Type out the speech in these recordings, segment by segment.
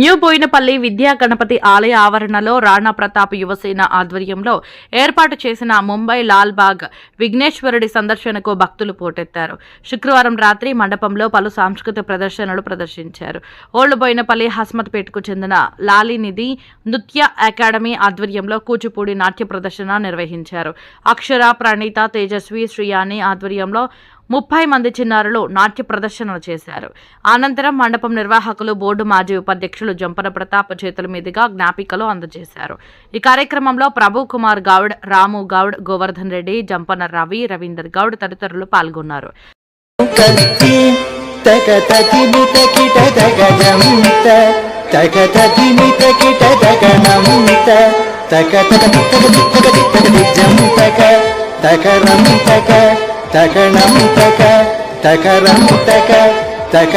New Boinapalli విద్యా గణపతి ఆలయ ఆవరణలో రాణా ప్రతాప్ యువసేన ఆధ్వర్యంలో ఏర్పాటు చేసిన ముంబై లాల్బాగ్ విఘ్నేశ్వరుడి సందర్శనకు భక్తులు పోటెత్తారు. శుక్రవారం రాత్రి మండపంలో పలు సాంస్కృతిక ప్రదర్శనలు ప్రదర్శించారు. ఓల్డ్ బోయినపల్లి హస్మత్పేటకు చెందిన లాలినిధి నృత్య అకాడమీ ఆధ్వర్యంలో కూచిపూడి నాట్య ప్రదర్శన నిర్వహించారు. అక్షర ప్రణీత తేజస్వి శ్రీయాని ఆధ్వర్యంలో ముప్పై మంది చిన్నారులు నాట్య ప్రదర్శనలు చేశారు. అనంతరం మండపం నిర్వాహకులు బోర్డు మాజీ ఉపాధ్యక్షులు జంపన ప్రతాప్ చేతుల మీదుగా జ్ఞాపికలు అందజేశారు. ఈ కార్యక్రమంలో ప్రభు కుమార్ గౌడ్ రాము గౌడ్ గోవర్ధన్ రెడ్డి జంపన రవి రవీందర్ గౌడ్ తదితరులు పాల్గొన్నారు. తక తక తక తక తకణం తక తకరం తక తక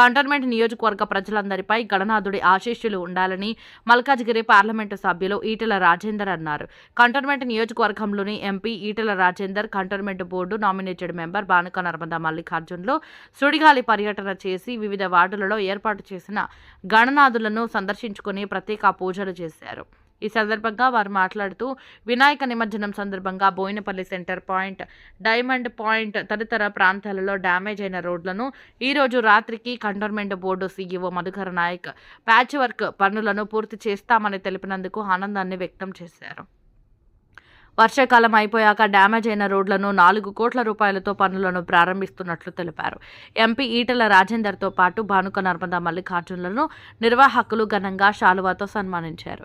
కంటోన్మెంట్ నియోజకవర్గ ప్రజలందరిపై గణనాథుడి ఆశీస్సులు ఉండాలని మల్కాజ్గిరి పార్లమెంటు సభ్యులు ఈటెల రాజేందర్ అన్నారు. కంటోన్మెంట్ నియోజకవర్గంలోని MP Etela Rajender cantonment board nominated member Banuka Narmada మల్లికార్జున్లో సుడిగాలి పర్యటన చేసి వివిధ వార్డులలో ఏర్పాటు చేసిన గణనాథులను సందర్శించుకుని ప్రత్యేక పూజలు చేశారు. ఈ సందర్భంగా వారు మాట్లాడుతూ వినాయక నిమజ్జనం సందర్భంగా Boinpally centre point diamond point తదితర ప్రాంతాలలో డ్యామేజ్ అయిన రోడ్లను ఈరోజు రాత్రికి cantonment board CEO Madhukara Nayak patch work పనులను పూర్తి చేస్తామని తెలిపినందుకు ఆనందాన్ని వ్యక్తం చేశారు. వర్షాకాలం అయిపోయాక డ్యామేజ్ అయిన రోడ్లను నాలుగు కోట్ల రూపాయలతో పనులను ప్రారంభిస్తున్నట్లు తెలిపారు. ఎంపీ ఈటల రాజేందర్తో పాటు భానుక నర్మదా మల్లికార్జునులను నిర్వాహకులు ఘనంగా శాలువాతో సన్మానించారు.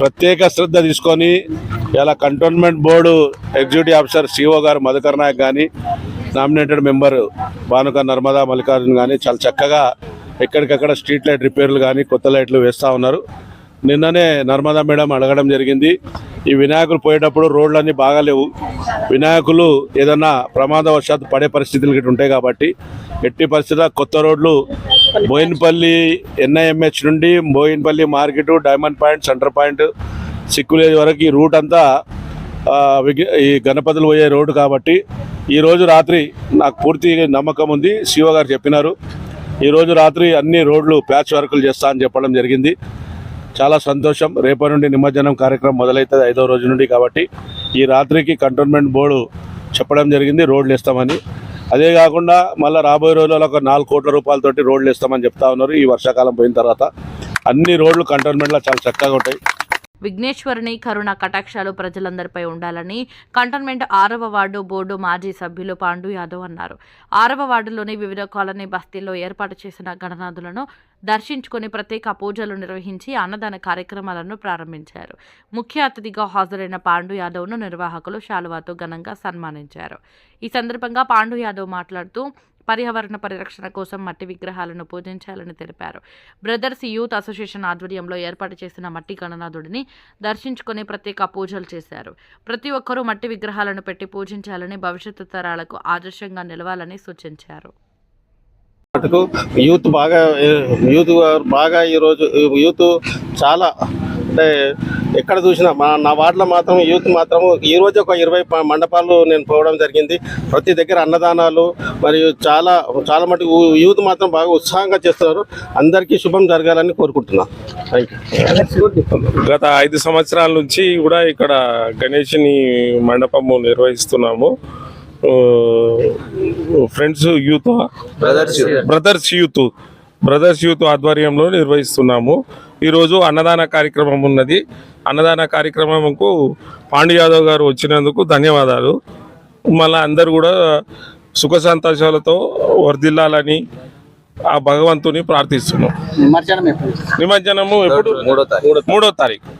ప్రత్యేక శ్రద్ధ తీసుకొని ఇలా cantonment board executive officer CO గారు మధుకర్ నాయక్ కానీ నామినేటెడ్ మెంబర్ భానుక నర్మదా మల్లికార్జున్ కానీ చాలా చక్కగా ఎక్కడికక్కడ స్ట్రీట్ లైట్ రిపేర్లు కానీ కొత్త లైట్లు వేస్తూ ఉన్నారు. నిన్ననే నర్మదా మేడం అడగడం జరిగింది. ఈ వినాయకులు పోయేటప్పుడు రోడ్లన్నీ బాగాలేవు వినాయకులు ఏదన్నా ప్రమాదవశాత్తు పడే పరిస్థితులు గిట్ల ఉంటాయి కాబట్టి ఎట్టి పరిస్థితుల్లో కొత్త రోడ్లు బోయిన్పల్లి. ఎన్ఐఎంహెచ్ నుండి Boinpally market diamond point centre point సిక్కులేజ్ వరకు ఈ రూట్ అంతా ఈ గణపతులు పోయే రోడ్డు కాబట్టి ఈరోజు రాత్రి నాకు పూర్తి నమ్మకం ఉంది. శివ గారు చెప్పినారు. ఈరోజు రాత్రి అన్ని రోడ్లు ప్యాచ్ వర్కులు చేస్తా అని చెప్పడం జరిగింది. చాలా సంతోషం. రేపటి నుండి నిమజ్జనం కార్యక్రమం మొదలవుతుంది ఐదో రోజు నుండి కాబట్టి ఈ రాత్రికి కంటోన్మెంట్ బోర్డు చెప్పడం జరిగింది. రోడ్లు వేస్తామని అదే కాకుండా మళ్ళీ రాబోయే రోజుల్లో ఒక నాలుగు కోట్ల రూపాయలతోటి రోడ్లు వేస్తామని చెప్తా ఉన్నారు. ఈ వర్షాకాలం పోయిన తర్వాత అన్ని రోడ్లు కంటోన్మెంట్లో చాలా చక్కగా ఉంటాయి. విఘ్నేశ్వరుని కరుణ కటాక్షాలు ప్రజలందరిపై ఉండాలని కంటోన్మెంట్ ఆరవ వార్డు బోర్డు మాజీ సభ్యులు పాండు యాదవ్ అన్నారు. ఆరవ వార్డులోని వివిధ కాలనీ బస్తీల్లో ఏర్పాటు చేసిన గణనాథులను దర్శించుకుని ప్రత్యేక పూజలు నిర్వహించి అన్నదాన కార్యక్రమాలను ప్రారంభించారు. ముఖ్య అతిథిగా హాజరైన పాండు యాదవ్ను నిర్వాహకులు శాలువాతో ఘనంగా సన్మానించారు. ఈ సందర్భంగా పాండు యాదవ్ మాట్లాడుతూ పర్యావరణ పరిరక్షణ కోసం మట్టి విగ్రహాలను పూజించాలని తెలిపారు. బ్రదర్స్ యూత్ అసోసియేషన్ ఆధ్వర్యంలో ఏర్పాటు చేసిన మట్టి గణనాథుడిని దర్శించుకుని ప్రత్యేక పూజలు చేశారు. ప్రతి ఒక్కరూ మట్టి విగ్రహాలను పెట్టి పూజించాలని భవిష్యత్తు తరాలకు ఆదర్శంగా నిలవాలని సూచించారు. మటుకు యూత్ బాగా యూత్ బాగా ఈరోజు యూత్ చాలా అంటే ఎక్కడ చూసినా మా నా వార్డులో మాత్రం యూత్ మాత్రం ఈ రోజు ఒక ఇరవై మండపాలు నేను పోవడం జరిగింది. ప్రతి దగ్గర అన్నదానాలు మరియు చాలా చాలా మటుకు యూత్ మాత్రం బాగా ఉత్సాహంగా చేస్తున్నారు. అందరికీ శుభం జరగాలని కోరుకుంటున్నాను గత ఐదు సంవత్సరాల నుంచి కూడా ఇక్కడ గణేష్ని మండపము నిర్వహిస్తున్నాము. Friends youth. Brothers youth. Brothers youth ఆధ్వర్యంలో నిర్వహిస్తున్నాము. ఈరోజు అన్నదాన కార్యక్రమం ఉన్నది. అన్నదాన కార్యక్రమంకు పాండు యాదవ్ గారు వచ్చినందుకు ధన్యవాదాలు. మళ్ళీ అందరు కూడా సుఖ సంతోషాలతో వర్ధిల్లాలని ఆ భగవంతుని ప్రార్థిస్తున్నాం. నిమజ్జనము ఎప్పుడు? మూడో తారీఖు.